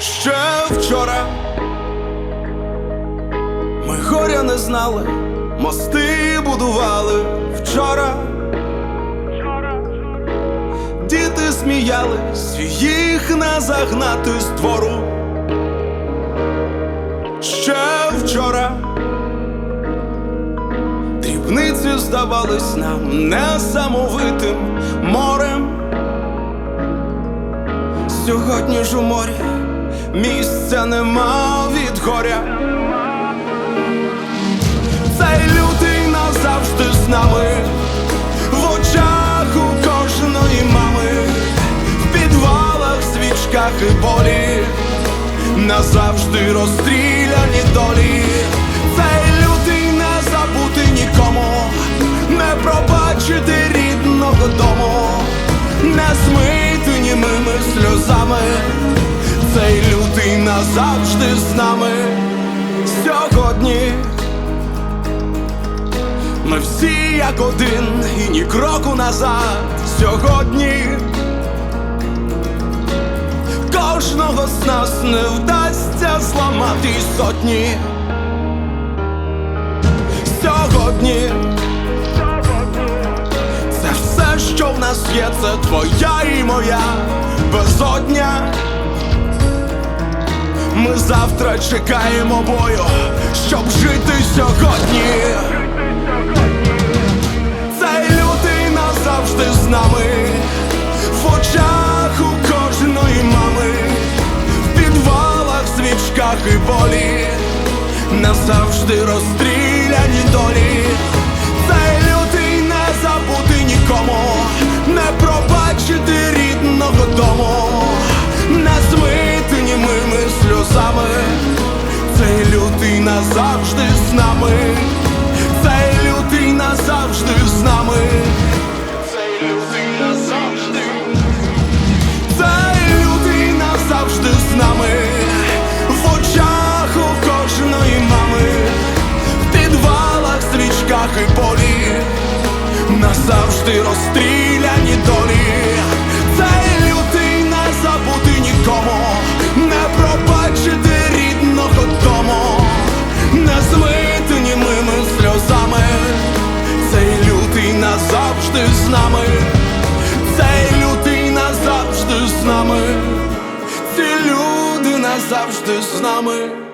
Ще вчора ми горя не знали, мости будували вчора. Діти сміялись, їх не загнати з двору. Ще вчора дрібниці здавались нам несамовитим морем. Сьогодні ж у морі місця нема від горя. Цей лютий назавжди з нами, в очах у кожної мами, в підвалах, свічках і болі, назавжди розстріляні долі. Цей лютий не забути нікому, не пробачити рідного дому, не змити німими сльозами. Назавжди з нами сьогодні. Ми всі як один, і ні кроку назад сьогодні. Кожного з нас не вдасться зламати сотні. Сьогодні це все, що в нас є, це твоя і моя безодня. Ми завтра чекаємо бою, щоб жити сьогодні. Цей лютий назавжди з нами, в очах у кожної мами, в підвалах, свічках і болі, назавжди розстріляні долі. Сльозами. Цей лютий назавжди з нами, цей лютий назавжди з нами, з нами, цей лютий назавжди з нами, ці люди назавжди з нами.